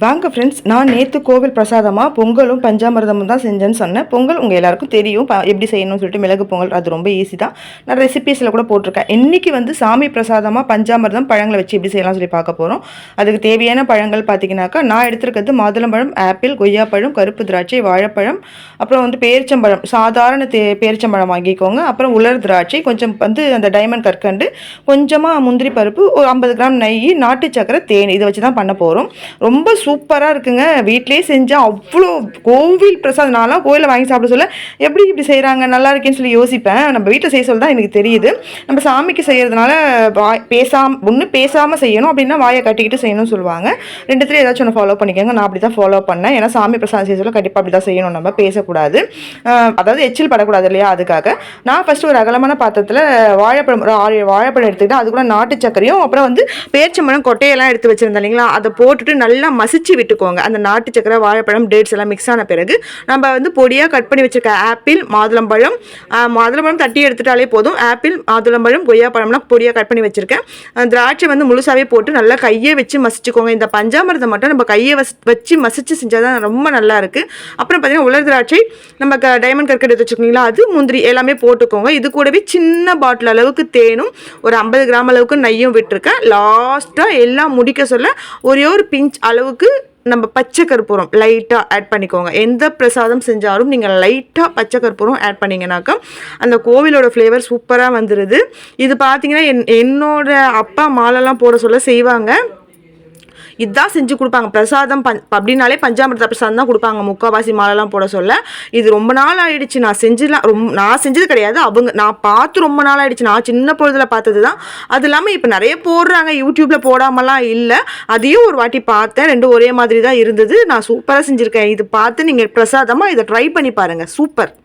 வாங்க ஃப்ரெண்ட்ஸ் நான் நேற்று கோவில் பிரசாதமாக பொங்கலும் பஞ்சாமிர்தமும் தான் செஞ்சேன்னு சொன்னேன். பொங்கல் உங்கள் எல்லாருக்கும் தெரியும் எப்படி செய்யணும்னு சொல்லிட்டு மிளகு பொங்கல் அது ரொம்ப ஈஸி தான். நான் ரெசிபீஸில் கூட போட்டிருக்கேன். இன்றைக்கி வந்து சாமி பிரசாதமாக பஞ்சாமிர்தம் பழங்களை வச்சு எப்படி செய்யலாம்னு சொல்லி பார்க்க போகிறோம் அதுக்கு தேவையான பழங்கள் பார்த்தீங்கன்னாக்கா நான் எடுத்திருக்கிறது மாதுளம்பழம் ஆப்பிள் கொய்யாப்பழம் கருப்பு திராட்சை வாழைப்பழம் அப்புறம் வந்து பேரிச்சம்பழம். சாதாரண தே பேரிச்சம்பழம் வாங்கிக்கோங்க. அப்புறம் உலர் திராட்சை கொஞ்சம் வந்து அந்த டைமண்ட் கற்கண்டு கொஞ்சமாக முந்திரி பருப்பு ஒரு ஐம்பது கிராம் நெய் நாட்டு சக்கரை தேன் இதை வச்சு தான் பண்ண போகிறோம் ரொம்ப சூப்பராக இருக்குங்க. வீட்டிலேயே செஞ்சால் அவ்வளோ கோவில் பிரசாதம். நான்லாம் கோயிலில் வாங்கி சாப்பிட சொல்ல எப்படி இப்படி செய்கிறாங்க நல்லா இருக்கேன்னு சொல்லி யோசிப்பேன். நம்ம வீட்டில் செய்ய சொல்ல தான் எனக்கு தெரியுது. நம்ம சாமிக்கு செய்கிறதுனால வாய் பேசாம ஒன்று பேசாமல் செய்யணும். அப்படின்னா வாயை கட்டிக்கிட்டு செய்யணும்னு சொல்லுவாங்க. ரெண்டுத்துல ஏதாச்சும் ஒன்று ஃபாலோ பண்ணிக்கோங்க. நான் அப்படி தான் ஃபாலோ பண்ணேன். ஏன்னா சாமி பிரசாதம் செய்ய சொல்ல கண்டிப்பாக அப்படி தான் செய்யணும். நம்ம பேசக்கூடாது. அதாவது எச்சில் படக்கூடாது இல்லையா? அதுக்காக. நான் ஃபஸ்ட்டு ஒரு அகலமான பாத்திரத்தில் வாழைப்பழம் ஒரு ஆறு வாழைப்பழம் எடுத்துக்கிட்டு அது கூட நாட்டு சக்கரையும் அப்புறம் வந்து பேரிச்சம்பழம் கொட்டையெல்லாம் எடுத்து வச்சுருந்தேன் இல்லைங்களா? அதை போட்டுட்டு நல்லா மசிச்சு விட்டுக்கோங்க. அந்த நாட்டு சக்கரை வாழைப்பழம் டேட்ஸ் எல்லாம் மிக்ஸ் ஆன பிறகு நம்ம வந்து பொடியாக கட் பண்ணி வச்சிருக்க ஆப்பிள் மாதுளம்பழம் மாதுளம்பழம் தட்டி எடுத்துட்டாலே போதும். ஆப்பிள் மாதுளம்பழம் கொய்யாப்பழம்லாம் பொடியாக கட் பண்ணி வச்சிருக்கேன். திராட்சை வந்து முழுசாகவே போட்டு நல்லா கையை வச்சு மசிச்சுக்கோங்க. இந்த பஞ்சாமிரதம் மட்டும் நம்ம கையை வஸ் வச்சு மசிச்சு செஞ்சால் தான் ரொம்ப நல்லா இருக்குது அப்புறம் பார்த்தீங்கன்னா உலர் திராட்சை நம்ம க டைமண்ட் கற்கட் எடுத்து வச்சுக்கோங்களா அது முந்திரி எல்லாமே போட்டுக்கோங்க. இது கூடவே சின்ன பாட்டில் அளவுக்கு தேனும் ஒரு ஐம்பது கிராம் அளவுக்கு நெய்யும் விட்டுருக்கேன். லாஸ்ட்டாக எல்லாம் முடிக்க சொல்ல ஒரே ஒரு பிஞ்ச் அளவு அளவுக்கு நம்ம பச்சை கற்பூரம் லைட்டாக ஆட் பண்ணிக்கோங்க. எந்த பிரசாதம் செஞ்சாலும் நீங்கள் லைட்டாக பச்சை கற்பூரம் ஆட் பண்ணிங்கனாக்கா அந்த கோவிலோட ஃப்ளேவர் சூப்பராக வந்துடுது இது பார்த்தீங்கன்னா என் என்னோட அப்பா மாலைலாம் போட சொல்ல செய்வாங்க. இதுதான் செஞ்சு கொடுப்பாங்க. பிரசாதம் பஞ் அப்படின்னாலே பஞ்சாமிர்த பிரசாதம் தான் கொடுப்பாங்க. முக்கால்வாசி மாலைலாம் போட சொல்ல. இது ரொம்ப நாள் ஆயிடுச்சு. நான் செஞ்சுலாம் ரொம்ப நான் செஞ்சது கிடையாது. அவங்க நான் பார்த்து ரொம்ப நாள் ஆயிடுச்சு. நான் சின்ன பொழுதுல பார்த்தது தான் அது இல்லாமல் இப்போ நிறைய போடுறாங்க. யூடியூப்பில் போடாமலாம் இல்லை. அதையும் ஒரு வாட்டி பார்த்தேன். ரெண்டும் ஒரே மாதிரி தான் இருந்தது. நான் சூப்பராக செஞ்சுருக்கேன். இது பார்த்து நீங்கள் பிரசாதமாக இதை ட்ரை பண்ணி பாருங்கள் சூப்பர்.